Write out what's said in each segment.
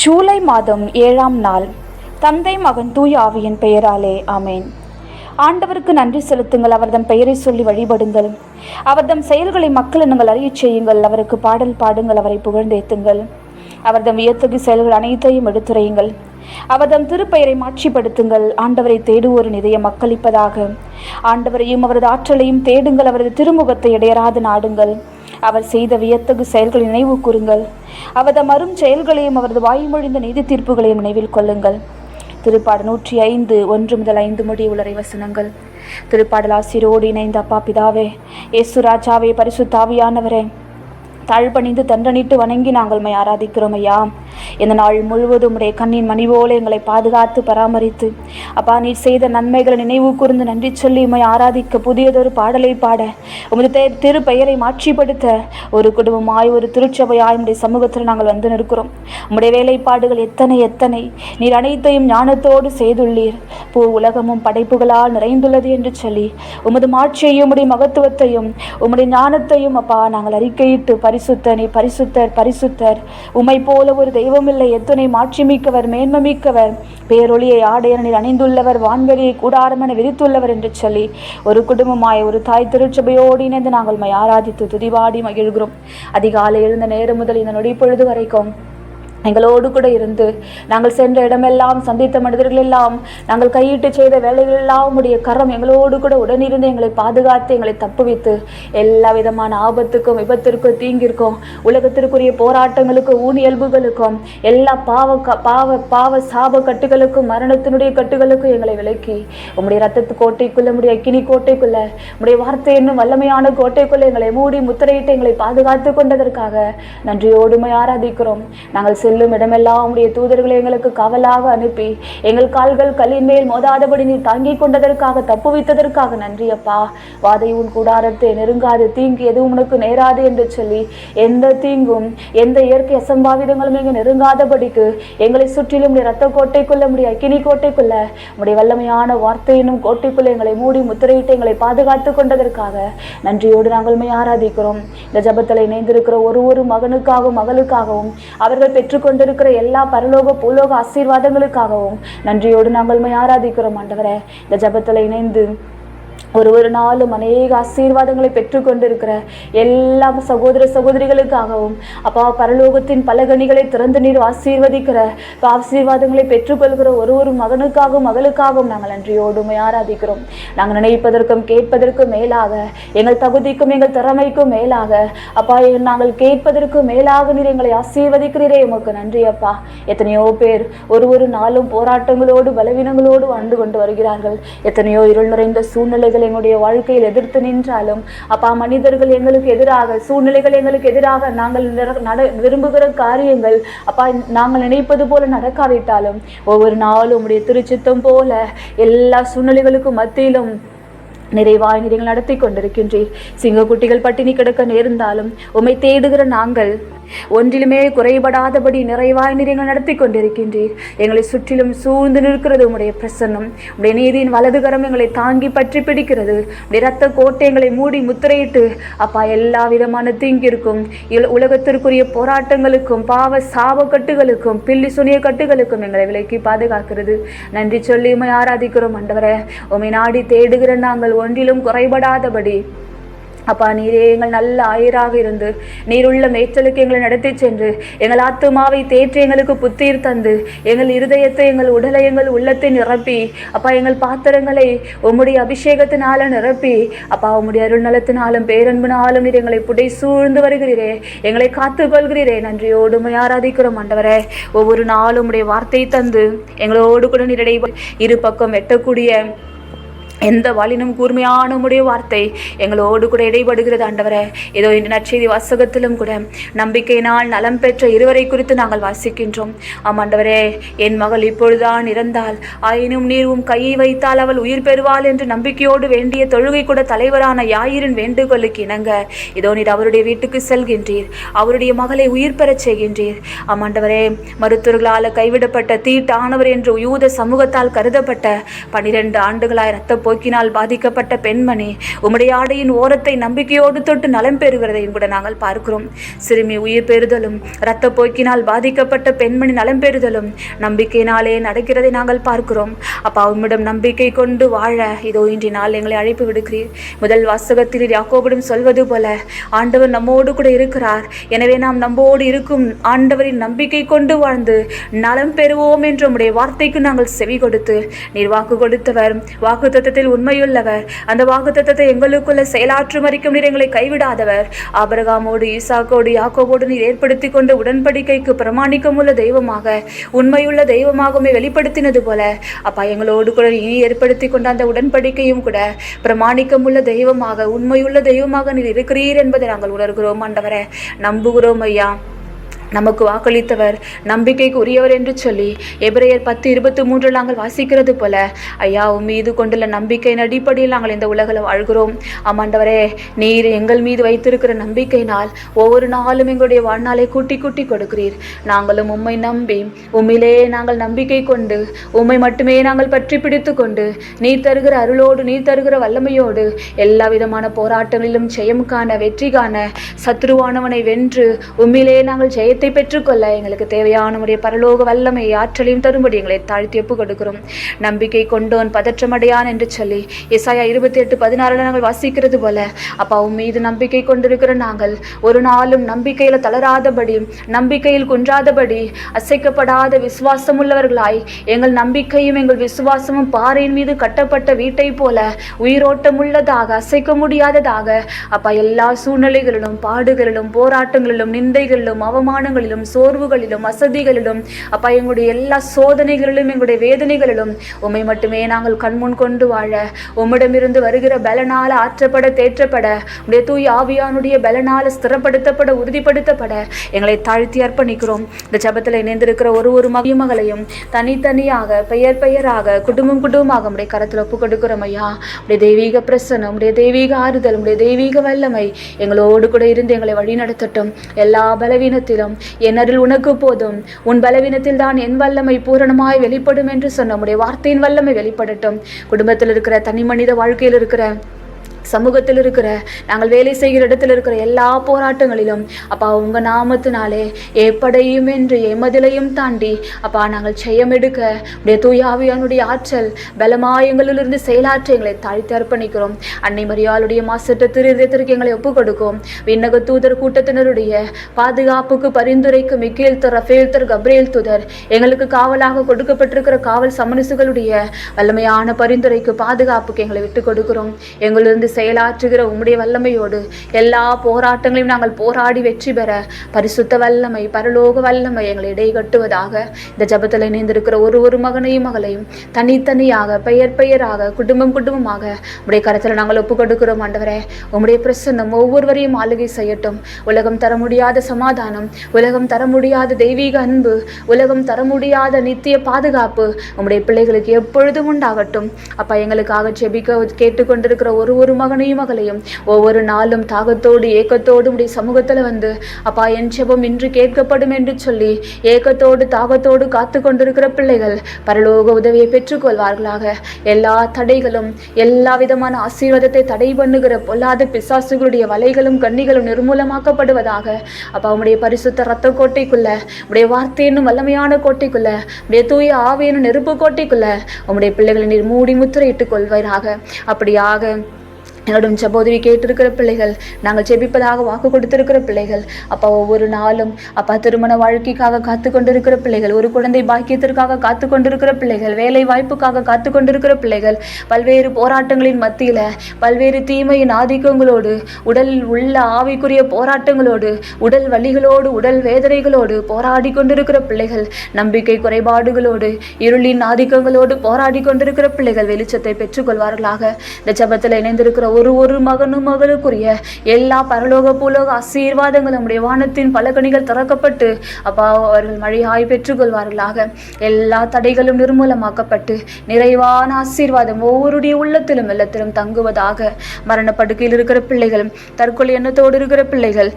ஜூலை மாதம் ஏழாம் நாள். தந்தை மகன் தூய ஆவியின் பெயராலே ஆமேன். ஆண்டவருக்கு நன்றி செலுத்துங்கள் அவர்தம் பெயரை சொல்லி வழிபடுங்கள். அவர்தம் செயல்களை மக்கள் நீங்கள் அறியச் செய்யுங்கள் அவருக்கு பாடல் பாடுங்கள் அவரை புகழ்ந்தேத்துங்கள். அவர்தம் வியத்தகு செயல்கள் அனைத்தையும் எடுத்துரையுங்கள். அவர்தம் திருப்பெயரை மாட்சிப்படுத்துங்கள் ஆண்டவரை தேடுவோரின் இதய மக்களிப்பதாக. ஆண்டவரையும் அவரது ஆற்றலையும் தேடுங்கள் அவரது திருமுகத்தை இடையராது நாடுங்கள். அவர் செய்த வியத்தகு செயல்களை நினைவு கூறுங்கள். அவரது மரும் செயல்களையும் அவரது வாய்மொழிந்த நீதி தீர்ப்புகளையும் நினைவில் கொள்ளுங்கள். திருப்பாடு நூற்றி ஐந்து ஒன்று முதல் ஐந்து முடி உலரை வசனங்கள். திருப்பாடல் ஆசிரோடு இணைந்த அப்பா பிதாவே இயேசு ராஜாவே பரிசுத்தாவியானவரே தாழ்பணிந்து தண்டனிட்டு வணங்கி நாங்கள் ஆராதிக்கிறோம் ஐயா. இந்த நாள் முழுவதும் உடைய கண்ணின் மணி போல எங்களை பாதுகாத்து பராமரித்து. அப்பா நீர் செய்த நன்மைகளை நினைவு கூர்ந்து நன்றி சொல்லி உம்மை ஆராதிக்க புதியதொரு பாடலை பாட. உமது தே திரு பெயரை மாட்சிப்படுத்த ஒரு குடும்பமாய் ஒரு திருச்சபையாய் உடைய சமூகத்தில் நாங்கள் வந்து நிற்கிறோம். உம்முடைய வேலைப்பாடுகள் எத்தனை எத்தனை. நீர் அனைத்தையும் ஞானத்தோடு செய்துள்ளீர். பூ உலகமும் படைப்புகளால் நிறைந்துள்ளது என்று சொல்லி உமது மாட்சியையும் உடைய மகத்துவத்தையும் உம்முடைய ஞானத்தையும் அப்பா நாங்கள் அறிக்கையிட்டு பரிசுத்தனை நீ பரிசுத்தர் பரிசுத்தர். உம்மை போல ஒரு தெய்வ தெய்வமில்லை. எத்துணை மாட்சிமிக்கவர் மேன்மமிக்கவர் பேரொளியை ஆடையர் அணிந்துள்ளவர் வான்வெளியை கூடாரமென விரித்துள்ளவர் என்று சொல்லி ஒரு குடும்பமாய் ஒரு தாய் திருச்சபையோடு இணைந்து நாங்கள் ஆராதித்து துதிவாடி மகிழ்கிறோம். அதிகாலை எழுந்த நேரம் முதல் இந்த நொடி பொழுது வரைக்கும் எங்களோடு கூட இருந்து நாங்கள் சென்ற இடமெல்லாம் சந்தித்த மனிதர்கள் எல்லாம் நாங்கள் கையிட்டு செய்த வேலைகள் எல்லாம் உடைய கரம் எங்களோடு கூட உடனிருந்து எங்களை பாதுகாத்து எங்களை தப்புவித்து எல்லா விதமான ஆபத்துக்கும் விபத்திற்கும் தீங்கிற்கும் உலகத்திற்குரிய போராட்டங்களுக்கும் ஊனியல்புகளுக்கும் எல்லா பாவ க- பாவ பாவ சாப கட்டுகளுக்கும் மரணத்தினுடைய கட்டுகளுக்கும் எங்களை விலக்கி உம்முடைய ரத்தத்து கோட்டைக்குள்ள உடைய கிணி கோட்டைக்குள்ள உடைய வார்த்தை என்னும் வல்லமையான கோட்டைக்குள்ள எங்களை மூடி முத்திரையிட்டு எங்களை பாதுகாத்து கொண்டதற்காக நன்றியோடுமை ஆராதிக்கிறோம். நாங்கள் செல்லும் இடமெல்லாம் உம்முடைய தூதர்களை எங்களுக்கு காவலாக அனுப்பி எங்கள் கால்கள் கல்லின் மேல் மோதாதபடி நீ தாங்கிக் கொண்டதற்காக தப்புவித்ததற்காக நன்றி அப்பா. வாதை உன் கூடாரத்தை நெருங்காது. தீங்கு எதுவும் உனக்கு நேராது என்று சொல்லி எந்த தீங்கும் எந்த இயற்கை அசம்பாவிதங்களும் எங்க நெருங்காதபடிக்கு எங்களை சுற்றிலும் உடைய ரத்த கோட்டைக்குள்ள உடைய அக்கினி கோட்டைக்குள்ள உடைய வல்லமையான வார்த்தையினும் கோட்டைக்குள்ள எங்களை மூடி முத்திரையிட்டு எங்களை பாதுகாத்து கொண்டதற்காக நன்றியோடு நாங்கள் ஆராதிக்கிறோம். இந்த ஜபத்தில் இணைந்திருக்கிற ஒரு ஒரு மகனுக்காகவும் மகளுக்காகவும் அவர்கள் பெற்று கொண்டிருக்கிற எல்லா பரலோக பூலோக ஆசீர்வாதங்களுக்காகவும் நன்றியோடு நாங்கள் ஆராதிக்கிறோம் ஆண்டவரே. இந்த ஜபத்தில் இணைந்து ஒரு ஒரு நாளும் அநேக ஆசீர்வாதங்களை பெற்றுக்கொண்டிருக்கிற எல்லா சகோதர சகோதரிகளுக்காகவும் அப்பா பரலோகத்தின் பலகணிகளை திறந்து நீர் ஆசீர்வதிக்கிற ஆசீர்வாதங்களை பெற்றுக்கொள்கிற ஒரு ஒரு மகனுக்காகவும் மகளுக்காகவும் நாங்கள் நன்றியோடு ஆராதிக்கிறோம். நாங்கள் நினைப்பதற்கும் கேட்பதற்கும் மேலாக எங்கள் தகுதிக்கும் எங்கள் திறமைக்கும் மேலாக அப்பா நாங்கள் கேட்பதற்கும் மேலாக நீர் எங்களை ஆசீர்வதிக்கிறீரே. உமக்கு நன்றி அப்பா. எத்தனையோ பேர் ஒரு ஒரு நாளும் போராட்டங்களோடு பலவீனங்களோடு வாழ்ந்து கொண்டு வருகிறார்கள். எத்தனையோ இருள் நிறைந்த சூழ்நிலைகள் எங்களுடைய வாழ்க்கையில் எதிர்த்து நின்றாலும் அப்பா மனிதர்கள் எங்களுக்கு எதிராக சூழ்நிலைகள் எங்களுக்கு எதிராக நாங்கள் நட விரும்புகிற காரியங்கள் அப்பா நாங்கள் நினைப்பது போல நடக்காவிட்டாலும் ஒவ்வொரு நாளும் உடைய திருச்சித்தம் போல எல்லா சூழ்நிலைகளுக்கும் மத்தியிலும் நிறைவாய் நீங்கள் நடத்தி கொண்டிருக்கின்றீர். சிங்கக்குட்டிகள் பட்டினி கிடக்க நேர்ந்தாலும் உம்மை தேடுகிற நாங்கள் ஒன்றிலுமே குறைபடாதபடி நிறைவாய் நீங்கள் நடத்தி கொண்டிருக்கின்றீர். எங்களை சுற்றிலும் சூழ்ந்து நிற்கிறது உடைய பிரசன்னம். உடைய நீதியின் வலதுகரம் எங்களை தாங்கி பற்றி பிடிக்கிறது. உடைய ரத்த கோட்டை எங்களை மூடி முத்திரையிட்டு அப்பா எல்லா விதமான தீங்கிற்கும் உலகத்திற்குரிய போராட்டங்களுக்கும் பாவ சாப கட்டுகளுக்கும் பில்லி சுனிய கட்டுகளுக்கும் எங்களை விலக்கி பாதுகாக்கிறது. நன்றி சொல்லி உமை ஆராதிக்கிறோம் ஆண்டவரே. உமை நாடி தேடுகிற நாங்கள் ஒன்றிலும் குறைபடாதபடி அப்பா நீரே எங்கள் நல்ல ஆயராக இருந்து நீருள்ள மேய்ச்சலுக்கு எங்களை நடத்தி சென்று எங்கள் ஆத்துமாவை தேற்றி எங்களுக்கு புத்தீர் தந்து எங்கள் இருதயத்தை எங்கள் உடலை எங்கள் உள்ளத்தை நிரப்பி அப்பா எங்கள் பாத்திரங்களை உம்முடைய அபிஷேகத்தினால நிரப்பி அப்பா உம்முடைய அருள்நலத்தினாலும் பேரன்பினாலும் நீர் எங்களை புடை சூழ்ந்து வருகிறீரே எங்களை காத்துக்கொள்கிறீரே. நன்றியோடு ஆராதிக்கிறோம் ஆண்டவரே. ஒவ்வொரு நாளும் உடைய வார்த்தை தந்து எங்களோடு கூட நீரடை இரு பக்கம் வெட்டக்கூடிய எந்த வாலினும் கூர்மையான உம்முடைய வார்த்தை எங்களோடு கூட இடைபடுகிறது ஆண்டவரே. ஏதோ இந்த நற்செய்தி வாசகத்திலும் கூட நம்பிக்கையினால் நலம் பெற்ற இருவரை குறித்து நாங்கள் வாசிக்கின்றோம். ஆம் ஆண்டவரே என் மகள் இப்பொழுதுதான் இறந்தால் ஆயினும் நீர் உம் கையை வைத்தால் அவள் உயிர் பெறுவாள் என்று நம்பிக்கையோடு வேண்டிய தொழுகை கூட தலைவரான யாயிரின் வேண்டுகோளுக்கு இணங்க. இதோ நீர் அவருடைய வீட்டுக்கு செல்கின்றீர். அவருடைய மகளை உயிர் பெறச் செய்கின்றீர். ஆம் ஆண்டவரே மருத்துவர்களால் கைவிடப்பட்ட தீட்டானவர் என்று யூத சமூகத்தால் கருதப்பட்ட பனிரெண்டு ஆண்டுகளாய் இரத்த போக்கினால் பாதிக்கப்பட்ட பெண்மணி உம்முடைய ஆடையின் ஓரத்தை நம்பிக்கையோடு தொட்டு நலம் பெறுகிறதையும் கூட நாங்கள் பார்க்கிறோம். சிறுமி உயிர் பெறுதலும் இரத்த போக்கினால் பாதிக்கப்பட்ட பெண்மணி நலம் பெறுதலும் நம்பிக்கையினாலே நடக்கிறதை நாங்கள் பார்க்கிறோம். அப்பா உம்மிடம் நம்பிக்கை கொண்டு வாழ இதோ இன்றைய நாள் எங்களை அழைப்பு விடுக்கிறீர். முதல் வாசகத்தில் யாக்கோபிடம் சொல்வது போல ஆண்டவர் நம்மோடு கூட இருக்கிறார். எனவே நாம் நம்மோடு இருக்கும் ஆண்டவரின் நம்பிக்கை கொண்டு வாழ்ந்து நலம் பெறுவோம் என்ற உம்முடைய வார்த்தைக்கு நாங்கள் செவி கொடுத்து நீர் வாக்கு கொடுத்தவர் வாக்கு தத்தத்தில் உண்மையுள்ளவர். அந்த வாக்குத்தத்தை எங்களுக்குள்ள செயலாற்றும் வரைக்கும் நீர் எங்களை கைவிடாதவர். ஆபரகாமோடு ஈசாக்கோடு யாக்கோவோடு நீர் ஏற்படுத்தி கொண்ட உடன்படிக்கைக்கு பிரமாணிக்கமுள்ள தெய்வமாக உண்மையுள்ள தெய்வமாகவுமே வெளிப்படுத்தினது போல அப்பா எங்களோடு கூட நீ ஏற்படுத்தி கொண்ட அந்த உடன்படிக்கையும் கூட பிரமாணிக்கமுள்ள தெய்வமாக உண்மையுள்ள தெய்வமாக நீர் இருக்கிறீர் என்பதை நாங்கள் உணர்கிறோம் ஆண்டவரை. நம்புகிறோம் ஐயா. நமக்கு வாக்களித்தவர் நம்பிக்கைக்கு உரியவர் என்று சொல்லி எபிரேயர் பத்து இருபத்தி மூன்றில் நாங்கள் வாசிக்கிறது போல ஐயா உன் மீது கொண்டுள்ள நம்பிக்கையின் அடிப்படையில் நாங்கள் இந்த உலகில் வாழ்கிறோம். ஆமாண்டவரே நீர் எங்கள் மீது வைத்திருக்கிற நம்பிக்கையினால் ஒவ்வொரு நாளும் எங்களுடைய வாழ்நாளை கூட்டி கூட்டி கொடுக்கிறீர். நாங்களும் உம்மை நம்பி உம்மிலே நாங்கள் நம்பிக்கை கொண்டு உம்மை மட்டுமே நாங்கள் பற்றி பிடித்து கொண்டு நீ தருகிற அருளோடு நீ தருகிற வல்லமையோடு எல்லா விதமான போராட்டங்களிலும் ஜெயம் காண வெற்றி காண சத்ருவானவனை வென்று உம்மிலே நாங்கள் ஜெயத்தை பெற்றுக்கொள்ள எங்களுக்கு தேவையான உடைய பரலோக வல்லமை ஆற்றலையும் தரும்படி எங்களை தாழ்த்தி ஒப்பு கொடுக்கிறோம் நம்பிக்கை கொண்டோன் பதற்றமடையான் என்று சொல்லி இசாயா இருபத்தி எட்டு பதினாறுல நாங்கள் வாசிக்கிறது போல அப்பா உன் மீது நம்பிக்கை கொண்டிருக்கிற நாங்கள் ஒரு நாளும் நம்பிக்கையில தளராதபடி நம்பிக்கையில் குன்றாதபடி அசைக்கப்படாத விசுவாசம் உள்ளவர்களாய் எங்கள் நம்பிக்கையும் எங்கள் விசுவாசமும் பாறையின் மீது கட்டப்பட்ட வீட்டை போல உயிரோட்டம் உள்ளதாக அசைக்க முடியாததாக அப்பா எல்லா சூழ்நிலைகளிலும் பாடுகளிலும் போராட்டங்களிலும் நிந்தைகளிலும் அவமானங்களிலும் சோர்வுகளிலும் வசதிகளிலும் அப்பா எங்களுடைய எல்லா சோதனைகளிலும் எங்களுடைய வேதனைகளிலும் உம்மை மட்டுமே நாங்கள் கண்முன் கொண்டு வாழ உம்மிடமிருந்து வருகிற பலனால ஆற்றப்பட தேற்றப்பட உடைய தூய் ஆவியானுடைய பலனால் ஸ்திரப்படுத்தப்பட உறுதிப்படுத்தப்பட எங்களை தாழ்த்தி அர்ப்பணிக்கிறோம். இந்த ஜபத்தில் இணைந்திருக்கிற ஒரு ஒரு மகிமகளையும் மகளையும் தனித்தனியாக பெயர் பெயராக குடும்பம் குடும்பமாக உடைய கரத்தில் ஒப்பு கொடுக்கிறோம் ஐயா. உடைய தெய்வீக பிரசனம் உடைய தெய்வீக ஆறுதல் உடைய தெய்வீக வல்லமை எங்களோடு கூட இருந்து எங்களை வழி நடத்தட்டும் எல்லா பலவீனத்திலும் என்னரில் உனக்கு போதும். உன் பலவீனத்தில் தான் என் வல்லமை பூரணமாய் வெளிப்படும் என்று சொன்ன உடைய வார்த்தையின் வல்லமை வெளிப்படட்டும். குடும்பத்தில் இருக்கிற தனி மனித வாழ்க்கையில் இருக்கிற சமூகத்தில் இருக்கிற நாங்கள் வேலை செய்கிற இடத்துல இருக்கிற எல்லா போராட்டங்களிலும் அப்பா உங்கள் நாமத்தினாலே எப்படையும் என்று எமதிலையும் தாண்டி அப்பா நாங்கள் செய்யம் எடுக்க உடைய தூயாவியானுடைய ஆற்றல் பலமாயங்களிலிருந்து செயலாற்ற எங்களை தாழ்த்தி அர்ப்பணிக்கிறோம். அன்னை மரியாளுடைய மாசற்ற திருதயத்திற்கு எங்களை ஒப்புக் கொடுக்கும் விண்ணக தூதர் கூட்டத்தினருடைய பாதுகாப்புக்கு பரிந்துரைக்கு மிக்கேல் தர் ரஃபேல் தர் கப்ரேல் தூதர் எங்களுக்கு காவலாக கொடுக்கப்பட்டிருக்கிற காவல் சமனசுகளுடைய வல்லமையான பரிந்துரைக்கு பாதுகாப்புக்கு எங்களை விட்டு கொடுக்கிறோம். எங்களிருந்து செயலாற்றுகிற உம்முடைய வல்லமையோடு எல்லா போராட்டங்களையும் நாங்கள் போராடி வெற்றி பெற பரிசுத்த வல்லமை பரலோக வல்லமை எங்களை இடை கட்டுவதாக இந்த ஜபத்தில் இணைந்திருக்கிற ஒரு ஒரு மகனையும் மகளையும் தனித்தனியாக பெயர் பெயராக குடும்பம் குடும்பமாக உடைய கரத்தில் நாங்கள் ஒப்பு கொடுக்கிறோம் ஆண்டவரே உம்முடைய பிரசன்னம் ஒவ்வொருவரையும் ஆளுகை செய்யட்டும். உலகம் தர முடியாத சமாதானம் உலகம் தர முடியாத தெய்வீக அன்பு உலகம் தர முடியாத நித்திய பாதுகாப்பு உம்முடைய பிள்ளைகளுக்கு எப்பொழுதும் உண்டாகட்டும். அப்பா எங்களுக்காக செபிக்க கேட்டுக்கொண்டிருக்கிற ஒரு ஒரு மகனையும் மகளையும். ஒவ்வொரு நாளும் தாகத்தோடு ஏக்கத்தோடு உடைய சமூகத்தில் வந்து அப்பா என் செபம் இன்று கேட்கப்படும் என்று சொல்லி ஏக்கத்தோடு தாகத்தோடு காத்து கொண்டிருக்கிற பிள்ளைகள் பரலோக உதவியை பெற்றுக்கொள்வார்களாக எல்லா தடைகளும் எல்லா விதமான ஆசீர்வாதத்தை தடை பண்ணுகிற பொல்லாத பிசாசுகளுடைய வலைகளும் கண்ணிகளும் நிர்மூலமாக்கப்படுவதாக. அப்பா உடைய பரிசுத்த ரத்த கோட்டைக்குள்ள உடைய வார்த்தையினும் வல்லமையான கோட்டைக்குள்ள உடைய தூய ஆவியனும் நெருப்பு கோட்டைக்குள்ள உம்முடைய பிள்ளைகளை நீர் மூடி முத்திரையிட்டுக் கொள்வீராக. அப்படியாக என்னோடும் சகோதரி கேட்டிருக்கிற பிள்ளைகள் நாங்கள் ஜெபிப்பதாக வாக்கு கொடுத்திருக்கிற பிள்ளைகள் அப்பா ஒவ்வொரு நாளும் அப்பா திருமண வாழ்க்கைக்காக காத்து கொண்டிருக்கிற பிள்ளைகள் ஒரு குழந்தை பாக்கியத்திற்காக காத்து கொண்டிருக்கிற பிள்ளைகள் வேலை வாய்ப்புக்காக காத்து கொண்டிருக்கிற பிள்ளைகள் பல்வேறு போராட்டங்களின் மத்தியில் பல்வேறு தீமையின் ஆதிக்கங்களோடு உடலில் உள்ள ஆவிக்குரிய போராட்டங்களோடு உடல் வலிகளோடு உடல் வேதனைகளோடு போராடி கொண்டிருக்கிற பிள்ளைகள் நம்பிக்கை குறைபாடுகளோடு இருளின் ஆதிக்கங்களோடு போராடி கொண்டிருக்கிற பிள்ளைகள் வெளிச்சத்தை பெற்றுக்கொள்வார்களாக. இந்த ஜபத்தில் இணைந்திருக்கிற ஒரு ஒரு மகனும் மகளுக்குரிய எல்லா பரலோக பூலோக ஆசீர்வாதங்கள் நம்முடைய வானத்தின் பலகணிகள் திறக்கப்பட்டு அப்பா அவர்கள் மழையாய் பெற்றுக்கொள்வார்களாக. எல்லா தடைகளும் நிர்மூலமாக்கப்பட்டு நிறைவான ஆசீர்வாதம் ஒவ்வொருடைய உள்ளத்திலும் எல்லாத்திலும் தங்குவதாக மரணப்படுக்கையில் இருக்கிற பிள்ளைகள் தற்கொலை எண்ணத்தோடு இருக்கிற பிள்ளைகள்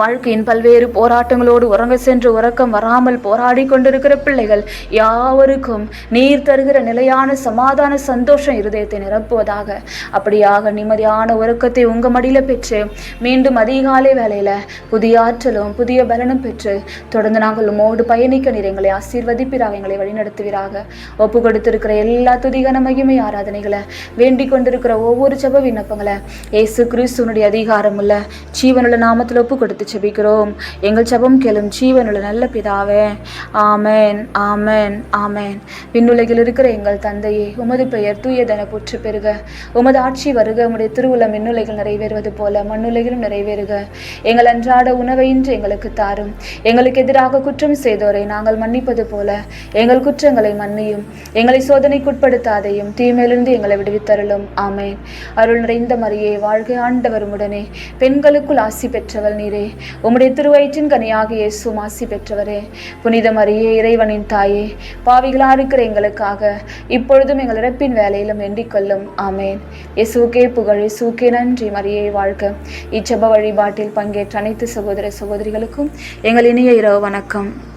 வாழ்க்கையின் பல்வேறு போராட்டங்களோடு உறங்க சென்று உறக்கம் வராமல் போராடி கொண்டிருக்கிற பிள்ளைகள் யாவருக்கும் நீர் தருகிற நிலையான சமாதான சந்தோஷம் இருதயத்தை நிரப்புவதாக. அப்படியாக நிம்மதியான உறக்கத்தை உங்க மடியில பெற்று மீண்டும் அதிகாலை வேலையில் புதிய ஆற்றலும் புதிய பலனும் பெற்று தொடர்ந்து நாங்கள் உமோடு பயணிக்க நீர் எங்களை ஆசீர்வதிப்பீராக எங்களை வழிநடத்துவீராக. ஒப்பு கொடுத்திருக்கிற எல்லா துதிகன மகிமை ஆராதனைகளை வேண்டிக் கொண்டிருக்கிற ஒவ்வொரு ஜெப விண்ணப்பங்களை இயேசு கிறிஸ்துனுடைய அதிகாரமுள்ள ஜீவனுள்ள நாமத்தில் ஒப்பு கொடுத்து செபிக்கிறோம். எங்கள் ஜெபம் கேளும் ஜீவனுள்ள நல்ல பிதாவே ஆமேன் ஆமேன் ஆமேன். விண்ணுலகில் இருக்கிற எங்கள் தந்தையே உமது பெயர் தூயதென புற்று பெறுக உமது ஆட்சி வருக உடைய திருவுளம் விண்ணுலகில் நிறைவேறுவது போல மண்ணுலகிலும் நிறைவேறுக. எங்கள் அன்றாட உணவை இன்று எங்களுக்கு தாரும். எங்களுக்கு எதிராக குற்றம் செய்தோரை நாங்கள் மன்னிப்பது போல எங்கள் குற்றங்களை மன்னியும். எங்களை சோதனைக்குட்படுத்தாதையும் தீமையிலிருந்து எங்களை விடுவித்தருளும். ஆமேன். அருள் நிறைந்த மரியே வாழ்க ஆண்டவர் உடனே பெண்களுக்குள் ஆசி பெற்றவள் நீரே. உம்முடைய திருவயிற்றின் கனியாக இயேசு மாசி பெற்றவரே புனித மரியே இறைவனின் தாயே பாவிகளா இருக்கிற எங்களுக்காக இப்பொழுதும் எங்கள் இறப்பின் வேலையிலும் வேண்டிக் கொள்ளும். ஆமேன். இயேசுக்கே புகழ் இயேசுக்கே நன்றி. மரியை வாழ்க. இச்செப வழிபாட்டில் பங்கேற்ற அனைத்து சகோதர சகோதரிகளுக்கும் எங்கள் இனிய இரவு வணக்கம்.